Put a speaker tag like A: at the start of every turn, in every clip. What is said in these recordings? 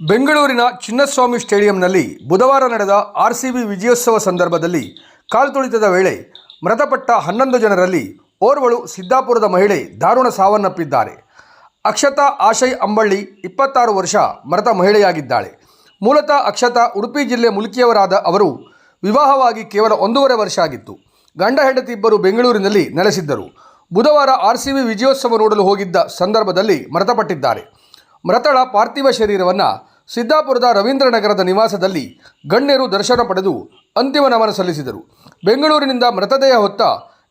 A: ಬೆಂಗಳೂರಿನ ಚಿನ್ನಸ್ವಾಮಿ ಸ್ಟೇಡಿಯಂನಲ್ಲಿ ಬುಧವಾರ ನಡೆದ ಆರ್ಸಿಬಿ ವಿಜಯೋತ್ಸವ ಸಂದರ್ಭದಲ್ಲಿ ಕಾಲ್ತುಳಿತದ ವೇಳೆ ಮೃತಪಟ್ಟ ಹನ್ನೊಂದು ಜನರಲ್ಲಿ ಓರ್ವಳು ಸಿದ್ದಾಪುರದ ಮಹಿಳೆ ದಾರುಣ ಸಾವನ್ನಪ್ಪಿದ್ದಾರೆ. ಅಕ್ಷತಾ ಆಶಯ್ ಅಂಬಳ್ಳಿ ಇಪ್ಪತ್ತಾರು ವರ್ಷ ಮೃತ ಮಹಿಳೆಯಾಗಿದ್ದಾಳೆ. ಮೂಲತಃ ಅಕ್ಷತಾ ಉಡುಪಿ ಜಿಲ್ಲೆ ಮುಲ್ಕಿಯವರಾದ ಅವರು ವಿವಾಹವಾಗಿ ಕೇವಲ ಒಂದೂವರೆ ವರ್ಷ ಆಗಿತ್ತು. ಗಂಡ ಹೆಂಡತಿ ಇಬ್ಬರು ಬೆಂಗಳೂರಿನಲ್ಲಿ ನೆಲೆಸಿದ್ದರು. ಬುಧವಾರ ಆರ್ಸಿಬಿ ವಿಜಯೋತ್ಸವ ನೋಡಲು ಹೋಗಿದ್ದ ಸಂದರ್ಭದಲ್ಲಿ ಮೃತಪಟ್ಟಿದ್ದಾರೆ. ಮೃತಳ ಪಾರ್ಥಿವ ಶರೀರವನ್ನು ಸಿದ್ದಾಪುರದ ರವೀಂದ್ರನಗರದ ನಿವಾಸದಲ್ಲಿ ಗಣ್ಯರು ದರ್ಶನ ಪಡೆದು ಅಂತಿಮ ನಮನ ಸಲ್ಲಿಸಿದರು. ಬೆಂಗಳೂರಿನಿಂದ ಮೃತದೇಹ ಹೊತ್ತ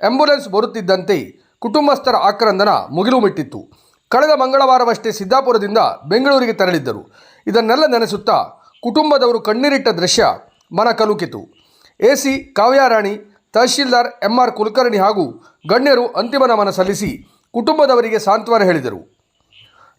A: ಆಂಬ್ಯುಲೆನ್ಸ್ ಬರುತ್ತಿದ್ದಂತೆ ಕುಟುಂಬಸ್ಥರ ಆಕ್ರಂದನ ಮುಗಿಲು ಮಿಟ್ಟಿತ್ತು ಕಳೆದ ಮಂಗಳವಾರವಷ್ಟೇ ಸಿದ್ದಾಪುರದಿಂದ ಬೆಂಗಳೂರಿಗೆ ತೆರಳಿದ್ದರು. ಇದನ್ನೆಲ್ಲ ನೆನೆಸುತ್ತಾ ಕುಟುಂಬದವರು ಕಣ್ಣೀರಿಟ್ಟ ದೃಶ್ಯ ಮನ ಕಲುಕಿತು. AC Kavyarani, tahsildar M R Kulkarni ಹಾಗೂ ಗಣ್ಯರು ಅಂತಿಮ ನಮನ ಸಲ್ಲಿಸಿ ಕುಟುಂಬದವರಿಗೆ ಸಾಂತ್ವನ ಹೇಳಿದರು.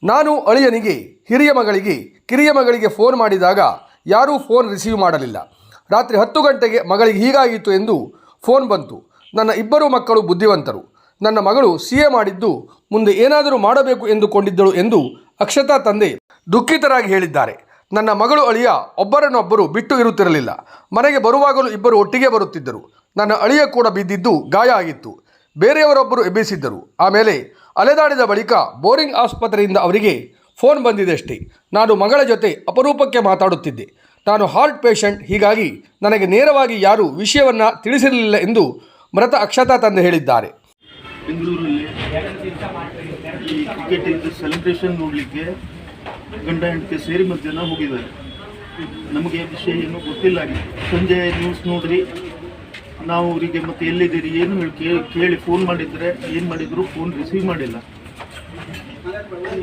A: ನಾನು ಅಳಿಯನಿಗೆ, ಹಿರಿಯ ಮಗಳಿಗೆ, ಕಿರಿಯ ಮಗಳಿಗೆ ಫೋನ್ ಮಾಡಿದಾಗ ಯಾರೂ ಫೋನ್ ರಿಸೀವ್ ಮಾಡಲಿಲ್ಲ. ರಾತ್ರಿ ಹತ್ತು ಗಂಟೆಗೆ ಮಗಳಿಗೆ ಹೀಗಾಗಿತ್ತು ಎಂದು ಫೋನ್ ಬಂತು. ನನ್ನ ಇಬ್ಬರು ಮಕ್ಕಳು ಬುದ್ಧಿವಂತರು. ನನ್ನ ಮಗಳು ಸಿ ಎ ಮಾಡಿದ್ದು ಮುಂದೆ ಏನಾದರೂ ಮಾಡಬೇಕು ಎಂದುಕೊಂಡಿದ್ದಳು ಎಂದು ಅಕ್ಷತಾ ತಂದೆ ದುಃಖಿತರಾಗಿ ಹೇಳಿದ್ದಾರೆ. ನನ್ನ ಮಗಳು ಅಳಿಯ ಒಬ್ಬರನ್ನೊಬ್ಬರು ಬಿಟ್ಟು ಇರುತ್ತಿರಲಿಲ್ಲ. ಮನೆಗೆ ಬರುವಾಗಲೂ ಇಬ್ಬರು ಒಟ್ಟಿಗೆ ಬರುತ್ತಿದ್ದರು. ನನ್ನ ಅಳಿಯ ಕೂಡ ಬಿದ್ದಿದ್ದು ಗಾಯ ಆಗಿತ್ತು. ಬೇರೆಯವರೊಬ್ಬರು ಎಬ್ಬಿಸಿದ್ದರು. ಆಮೇಲೆ ಅಲೆದಾಡಿದ ಬಳಿಕ ಬೋರಿಂಗ್ ಆಸ್ಪತ್ರೆಯಿಂದ ಅವರಿಗೆ ಫೋನ್ ಬಂದಿದೆಷ್ಟೇ. ನಾನು ಮಗಳ ಜೊತೆ ಅಪರೂಪಕ್ಕೆ ಮಾತಾಡುತ್ತಿದ್ದೆ. ನಾನು ಹಾರ್ಟ್ ಪೇಷಂಟ್, ಹೀಗಾಗಿ ನನಗೆ ನೇರವಾಗಿ ಯಾರೂ ವಿಷಯವನ್ನು ತಿಳಿಸಿರಲಿಲ್ಲ ಎಂದು ಮೃತ ಅಕ್ಷತಾ ತಂದೆ ಹೇಳಿದ್ದಾರೆ.
B: ಇದು ಸೆಲೆಬ್ರೇಷನ್ ನೋಡಲಿಕ್ಕೆ ಗಂಡ ಹೆಂಡತಿ ಸೇರಿ ಮಧ್ಯಾಹ್ನ ಹೋಗಿದ್ದಾರೆ. ನಮಗೆ ವಿಷಯ ಏನೂ ಗೊತ್ತಿಲ್ಲ. ಸಂಜೆ ನ್ಯೂಸ್ ನೋಡ್ರಿ. ನಾವು ಅವರಿಗೆ ಮತ್ತೆ ಎಲ್ಲಿದ್ದೀರಿ ಏನು ಹೇಳಿ ಕೇಳಿ ಕೇಳಿ ಫೋನ್ ಮಾಡಿದರೆ ಏನು ಮಾಡಿದ್ರು ಫೋನ್ ರಿಸೀವ್ ಮಾಡಿಲ್ಲ.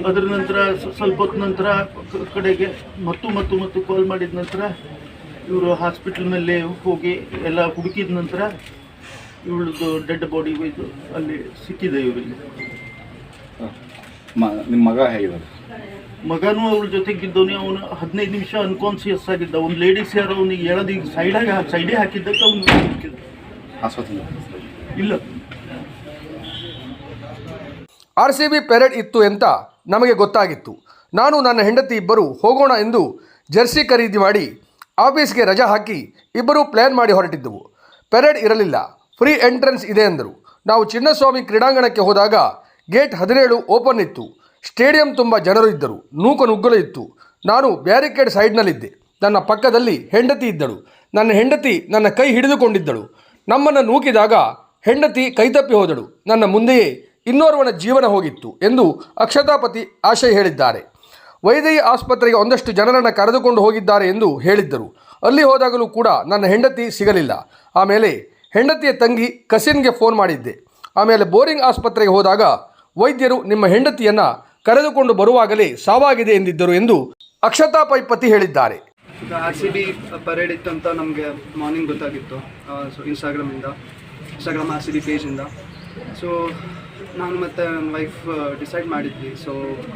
B: ಅದರ ನಂತರ ಸ್ವಲ್ಪ ಹೊತ್ತು ನಂತರ ಕಡೆಗೆ ಮತ್ತು ಮತ್ತು ಮತ್ತು ಕಾಲ್ ಮಾಡಿದ ನಂತರ ಇವರು ಹಾಸ್ಪಿಟಲ್ನಲ್ಲಿ ಹೋಗಿ ಎಲ್ಲ ಹುಡುಕಿದ ನಂತರ ಇವಳದು ಡೆಡ್ ಬಾಡಿ ಒಯ್ದು ಅಲ್ಲಿ ಸಿಕ್ಕಿದೆ ಇವರಿಗೆ.
C: ನಿಮ್ಮ ಮಗ ಹೇಗಿದ್ದಾರೆ?
B: ಮಗನೂ ಅವ್ರ ಜೊತೆಗಿದ್ದವನೇ ಅವನು ಹದಿನೈದು ನಿಮಿಷ ಅನ್ಕಾನ್ಸಿಯಸ್ ಆಗಿದ್ದ. ಒಂದು ಲೇಡೀಸ್ ಯಾರು ಅವನಿಗೆ ಹೇಳೋದು ಈಗ ಸೈಡಾಗಿ ಸೈಡೇ ಹಾಕಿದ್ದಕ್ಕೆ ಅವನು
C: ಆಸ್ಪತ್ರೆ
B: ಇಲ್ಲ
A: ಆರ್ ಸಿ ಬಿ ಪೆರೇಡ್ ಇತ್ತು ಅಂತ ನಮಗೆ ಗೊತ್ತಾಗಿತ್ತು. ನಾನು ನನ್ನ ಹೆಂಡತಿ ಇಬ್ಬರು ಹೋಗೋಣ ಎಂದು ಜೆರ್ಸಿ ಖರೀದಿ ಮಾಡಿ ಆಫೀಸ್ಗೆ ರಜಾ ಹಾಕಿ ಇಬ್ಬರು ಪ್ಲ್ಯಾನ್ ಮಾಡಿ ಹೊರಟಿದ್ದೆವು. ಪೆರೇಡ್ ಇರಲಿಲ್ಲ. ಫ್ರೀ ಎಂಟ್ರೆನ್ಸ್ ಇದೆ ಎಂದರು. ನಾವು ಚಿನ್ನಸ್ವಾಮಿ ಕ್ರೀಡಾಂಗಣಕ್ಕೆ ಹೋದಾಗ ಗೇಟ್ ಹದಿನೇಳು ಓಪನ್ ಇತ್ತು. ಸ್ಟೇಡಿಯಂ ತುಂಬ ಜನರು ಇದ್ದರು. ನೂಕು ನುಗ್ಗಲು ಇತ್ತು. ನಾನು ಬ್ಯಾರಿಕೇಡ್ ಸೈಡ್ನಲ್ಲಿದ್ದೆ. ನನ್ನ ಪಕ್ಕದಲ್ಲಿ ಹೆಂಡತಿ ಇದ್ದಳು. ನನ್ನ ಹೆಂಡತಿ ನನ್ನ ಕೈ ಹಿಡಿದುಕೊಂಡಿದ್ದಳು. ನಮ್ಮನ್ನು ನೂಕಿದಾಗ ಹೆಂಡತಿ ಕೈತಪ್ಪಿ ಹೋದಳು. ನನ್ನ ಮುಂದೆಯೇ ಇನ್ನೋರ್ವನ ಜೀವನ ಹೋಗಿತ್ತು ಎಂದು ಅಕ್ಷತಾಪತಿ ಆಶಯ್ ಹೇಳಿದ್ದಾರೆ. ವೈದ್ಯ ಆಸ್ಪತ್ರೆಗೆ ಒಂದಷ್ಟು ಜನರನ್ನು ಕರೆದುಕೊಂಡು ಹೋಗಿದ್ದಾರೆ ಎಂದು ಹೇಳಿದ್ದರು. ಅಲ್ಲಿ ಹೋದಾಗಲೂ ಕೂಡ ನನ್ನ ಹೆಂಡತಿ ಸಿಗಲಿಲ್ಲ. ಆಮೇಲೆ ಹೆಂಡತಿಯ ತಂಗಿ ಕಸಿನ್ಗೆ ಫೋನ್ ಮಾಡಿದ್ದೆ. ಆಮೇಲೆ ಬೋರಿಂಗ್ ಆಸ್ಪತ್ರೆಗೆ ಹೋದಾಗ ವೈದ್ಯರು ನಿಮ್ಮ ಹೆಂಡತಿಯನ್ನು ಕರೆದುಕೊಂಡು ಬರುವಾಗಲೇ ಸಾವಾಗಿದೆ ಎಂದಿದ್ದರು ಎಂದು ಅಕ್ಷತಾ ಪೈಪತಿ ಹೇಳಿದ್ದಾರೆ.
D: ಈಗ ಆರ್ ಸಿ ಬಿ ಪರೇಡ್ ಇತ್ತು ಅಂತ ನಮಗೆ ಮಾರ್ನಿಂಗ್ ಗೊತ್ತಾಗಿತ್ತು. ಸೊ ಇನ್ಸ್ಟಾಗ್ರಾಮಿಂದ ಇನ್ಸ್ಟಾಗ್ರಾಮ್ ಆರ್ ಸಿ ಬಿ ಪೇಜಿಂದ ಸೊ ನಾನು ಮತ್ತು ನನ್ನ ವೈಫ್ ಡಿಸೈಡ್ ಮಾಡಿದ್ವಿ. ಸೊ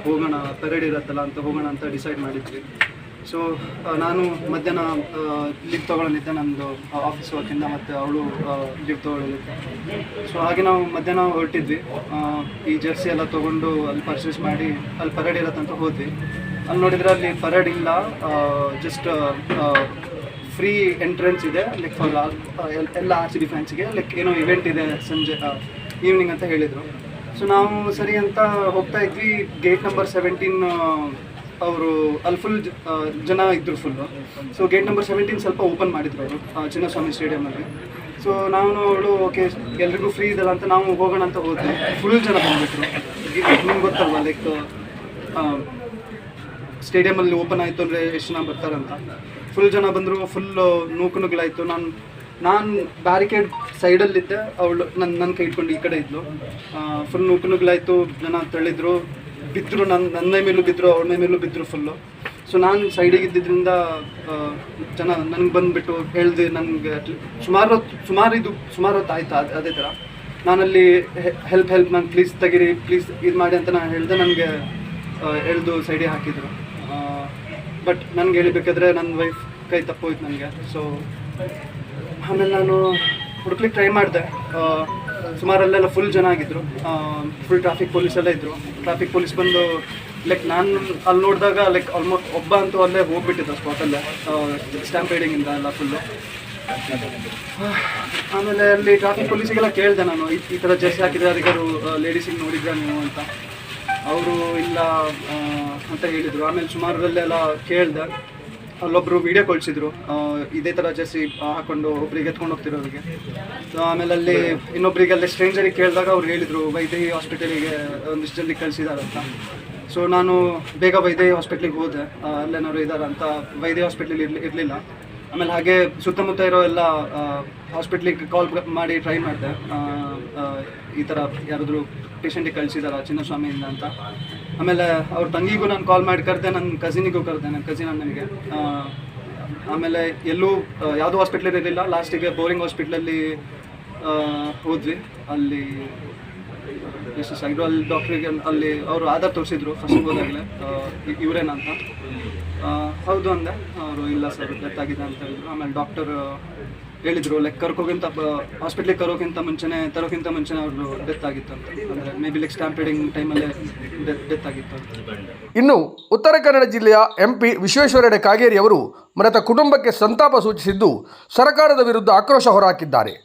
D: ಹೋಗೋಣ ಪರೇಡ್ ಇರುತ್ತಲ್ಲ ಅಂತ ಹೋಗೋಣ ಅಂತ ಡಿಸೈಡ್ ಮಾಡಿದ್ವಿ. ಸೊ ನಾನು ಮಧ್ಯಾಹ್ನ ಲೀವ್ ತೊಗೊಳಲಿದ್ದೆ ನಮ್ಮದು ಆಫೀಸ್ ವರ್ಕಿಂದ ಮತ್ತು ಅವಳು ಲೀವ್ ತೊಗೊಳಲಿದ್ದೆ. ಸೊ ಹಾಗೆ ನಾವು ಮಧ್ಯಾಹ್ನ ಹೊರಟಿದ್ವಿ. ಈ ಜರ್ಸಿ ಎಲ್ಲ ತೊಗೊಂಡು ಅಲ್ಲಿ ಪರ್ಚೇಸ್ ಮಾಡಿ, ಅಲ್ಲಿ ಪರೇಡ್ ಇರತ್ತಂತ ಹೋದ್ವಿ. ಅಲ್ಲಿ ನೋಡಿದ್ರೆ ಅಲ್ಲಿ ಪರೇಡ್ ಇಲ್ಲ. ಜಸ್ಟ್ ಫ್ರೀ ಎಂಟ್ರೆನ್ಸ್ ಇದೆ. ಲೈಕ್ ಫಾರ್ ಎಲ್ಲ ಆರ್ ಸಿ ಬಿ ಫ್ಯಾನ್ಸಿಗೆ ಲೈಕ್ ಏನೋ ಇವೆಂಟ್ ಇದೆ ಸಂಜೆ ಈವ್ನಿಂಗ್ ಅಂತ ಹೇಳಿದರು. ಸೊ ನಾವು ಸರಿ ಅಂತ ಹೋಗ್ತಾ ಇದ್ವಿ. ಗೇಟ್ ನಂಬರ್ ಸೆವೆಂಟೀನ್ ಅವರು ಅಲ್ಲಿ ಫುಲ್ ಜನ ಇದ್ದರು full so gate number seventeen ಸ್ವಲ್ಪ ಓಪನ್ ಮಾಡಿದ್ರು ಅವರು ಚಿನ್ನಸ್ವಾಮಿ ಸ್ಟೇಡಿಯಮಲ್ಲಿ ಸೊ ನಾವು ಅವಳು ಓಕೆ ಎಲ್ರಿಗೂ ಫ್ರೀ ಇದಲ್ಲ ಅಂತ ನಾವು ಹೋಗೋಣ ಅಂತ ಹೋದ್ವಿ. ಫುಲ್ ಜನ ಬಂದ್ಬಿಟ್ರು. ನಿಮ್ಗೆ ಗೊತ್ತಲ್ವ ಲೈಕ್ ಸ್ಟೇಡಿಯಮಲ್ಲಿ ಓಪನ್ ಆಯಿತು ಅಂದರೆ ಎಷ್ಟು ಜನ ಬರ್ತಾರಂತ? ಫುಲ್ ಜನ ಬಂದರು ಫುಲ್ ನೂಕು ನುಗ್ಲಾಯಿತು ನಾನು ನಾನು ಬ್ಯಾರಿಕೇಡ್ ಸೈಡಲ್ಲಿದ್ದೆ ಅವಳು ನನ್ನ ನನ್ನ ಕೈ ಇಟ್ಕೊಂಡು ಈ ಕಡೆ ಇದ್ಲು. ಫುಲ್ ನೂಕು ನುಗ್ಲಾಯಿತು ಜನ ತಳ್ಳಿದ್ರು. ಬಿದ್ದರು ನನ್ನ ನನ್ನ ಮೇಲೂ ಬಿದ್ದರು ಅವಳ ಮೈ ಮೇಲೂ ಬಿದ್ದರು ಫುಲ್ಲು ಸೊ ನಾನು ಸೈಡಿಗೆ ಇದ್ದಿದ್ದರಿಂದ ಜನ ನನಗೆ ಬಂದುಬಿಟ್ಟು ಹೇಳ್ದೆ ನನಗೆ ಸುಮಾರು ಹೊತ್ತು ಸುಮಾರು ಇದು, ಸುಮಾರು ಹೊತ್ತು ಆಯ್ತು ಅದೇ ಅದೇ ಥರ ನಾನಲ್ಲಿ ಹೆಲ್ಪ್ ಹೆಲ್ಪ್ ನಾನು ಪ್ಲೀಸ್ ತೆಗೀರಿ ಪ್ಲೀಸ್ ಇದು ಮಾಡಿ ಅಂತ ನಾನು ಹೇಳಿದೆ. ನನಗೆ ಎಳೆದು ಸೈಡಿಗೆ ಹಾಕಿದರು. ಬಟ್ ನನಗೆ ಹೇಳಬೇಕಾದ್ರೆ ನನ್ನ ವೈಫ್ ಕೈ ತಪ್ಪೋಯ್ತು ನನಗೆ. ಸೊ ಆಮೇಲೆ ನಾನು ಹುಡುಕ್ಲಿಕ್ಕೆ ಟ್ರೈ ಮಾಡಿದೆ. ಸುಮಾರಲ್ಲೆಲ್ಲ ಫುಲ್ ಜನ ಆಗಿದ್ದರು ಫುಲ್ ಟ್ರಾಫಿಕ್ ಪೊಲೀಸ್ ಎಲ್ಲ ಇದ್ದರು ಟ್ರಾಫಿಕ್ ಪೊಲೀಸ್ ಬಂದು ಲೈಕ್ ನಾನು ಅಲ್ಲಿ ನೋಡಿದಾಗ ಲೈಕ್ ಆಲ್ಮೋಸ್ಟ್ ಒಬ್ಬ ಅಂತೂ ಅಲ್ಲೇ ಹೋಗ್ಬಿಟ್ಟಿದ್ದ ಸ್ಪಾಟಲ್ಲೇ ಸ್ಟ್ಯಾಂಪ್ ಇಂದ ಎಲ್ಲ ಫುಲ್ಲು ಆಮೇಲೆ ಅಲ್ಲಿ ಟ್ರಾಫಿಕ್ ಪೊಲೀಸಿಗೆಲ್ಲ ಕೇಳಿದೆ ನಾನು. ಈ ಈ ಥರ ಜರ್ಸಿ ಹಾಕಿದ್ರೆ ಯಾರಿಗಾರು ಲೇಡೀಸಿಗೆ ನೋಡಿದ್ರೆ ನೀವು ಅಂತ. ಅವರು ಇಲ್ಲ ಅಂತ ಹೇಳಿದರು. ಆಮೇಲೆ ಸುಮಾರಲ್ಲೆಲ್ಲ ಕೇಳಿದೆ. ಅಲ್ಲೊಬ್ಬರು ವಿಡಿಯೋ ಕಳಿಸಿದ್ರು ಇದೇ ಥರ ಜರ್ಸಿ ಹಾಕೊಂಡು ಒಬ್ಬರಿಗೆ ಎತ್ಕೊಂಡು ಹೋಗ್ತಿರೋರಿಗೆ ಸೊ ಆಮೇಲೆ ಅಲ್ಲಿ ಇನ್ನೊಬ್ರಿಗೆ ಅಲ್ಲಿ ಸ್ಟ್ರೇಂಜರಿಗೆ ಕೇಳಿದಾಗ ಅವ್ರು ಹೇಳಿದರು ವೈದೇಹಿ ಹಾಸ್ಪಿಟಲಿಗೆ ಒಂದಿಷ್ಟು ಜಲ್ದಿ ಕಳಿಸಿದಾರಂತ ಸೊ ನಾನು ಬೇಗ ವೈದೇಹಿ ಹಾಸ್ಪಿಟ್ಲಿಗೆ ಹೋದೆ. ಅಲ್ಲೇನಾದ್ರು ಇದ್ದಾರೆ ಅಂತ. ವೈದೇಹಿ ಹಾಸ್ಪಿಟ್ಲಲ್ಲಿ ಇರಲಿ, ಇರಲಿಲ್ಲ. ಆಮೇಲೆ ಹಾಗೆ ಸುತ್ತಮುತ್ತ ಇರೋ ಎಲ್ಲ ಹಾಸ್ಪಿಟ್ಲಿಗೆ ಕಾಲ್ ಮಾಡಿ ಟ್ರೈ ಮಾಡಿದೆ. ಈ ಥರ ಯಾರಾದರೂ ಪೇಷಂಟಿಗೆ ಕಳಿಸಿದಾರ ಚಿನ್ನಸ್ವಾಮಿಯಿಂದ ಅಂತ. ಆಮೇಲೆ ಅವ್ರ ತಂಗಿಗೂ ನಾನು ಕಾಲ್ ಮಾಡಿ ಕರೆದೆ ನನ್ನ ಕಸಿನಿಗೂ ಕರೆದೆ ನನ್ನ ಕಸಿನ್ ನನಗೆ ಆಮೇಲೆ ಎಲ್ಲೂ ಯಾವುದೂ ಹಾಸ್ಪಿಟ್ಲಲ್ಲಿ ಇರಲಿಲ್ಲ. ಲಾಸ್ಟಿಗೆ ಬೋರಿಂಗ್ ಹಾಸ್ಪಿಟ್ಲಲ್ಲಿ ಹೋದ್ವಿ. ಅಲ್ಲಿ ಎಷ್ಟು ಸೈಡು ಅಲ್ಲಿ ಡಾಕ್ಟ್ರಿಗೆ ಅಲ್ಲಿ ಅವರು ಆಧಾರ್ ತೋರಿಸಿದ್ರು ಫಸ್ಟ್ ಹೋದಾಗಲೇ. ಇವರೇನಂತ ಹೌದು ಅಂದೆ. ಅವರು ಇಲ್ಲ ಸರ್ ಡೆತ್ ಆಗಿದೆ ಅಂತ ಹೇಳಿದ್ರು. ಆಮೇಲೆ ಡಾಕ್ಟರ್ ಹೇಳಿದ್ರು ಲೈಕ್ ಕರ್ಕೋಗಿಂತ ಹಾಸ್ಪಿಟ್ಲಿಗೆ ಕರೋಕ್ಕಿಂತ ಮುಂಚೆನೇ ತರೋಕ್ಕಿಂತ ಮುಂಚೆನೇ ಅವರು ಡೆತ್ ಆಗಿತ್ತು ಅಂತ. ಅಂದರೆ ಮೇ ಬಿ ಲೈಕ್ ಸ್ಟ್ಯಾಂಪೇಡಿಂಗ್ ಟೈಮಲ್ಲೇ ಡೆತ್ ಡೆತ್ ಆಗಿತ್ತು ಅಂತ.
A: ಇನ್ನು ಉತ್ತರ ಕನ್ನಡ ಜಿಲ್ಲೆಯ ಎಂ ಪಿ ವಿಶ್ವೇಶ್ವರಡೆ ಕಾಗೇರಿ ಅವರು ಮೃತ ಕುಟುಂಬಕ್ಕೆ ಸಂತಾಪ ಸೂಚಿಸಿದ್ದು ಸರ್ಕಾರದ ವಿರುದ್ಧ ಆಕ್ರೋಶ ಹೊರಹಾಕಿದ್ದಾರೆ.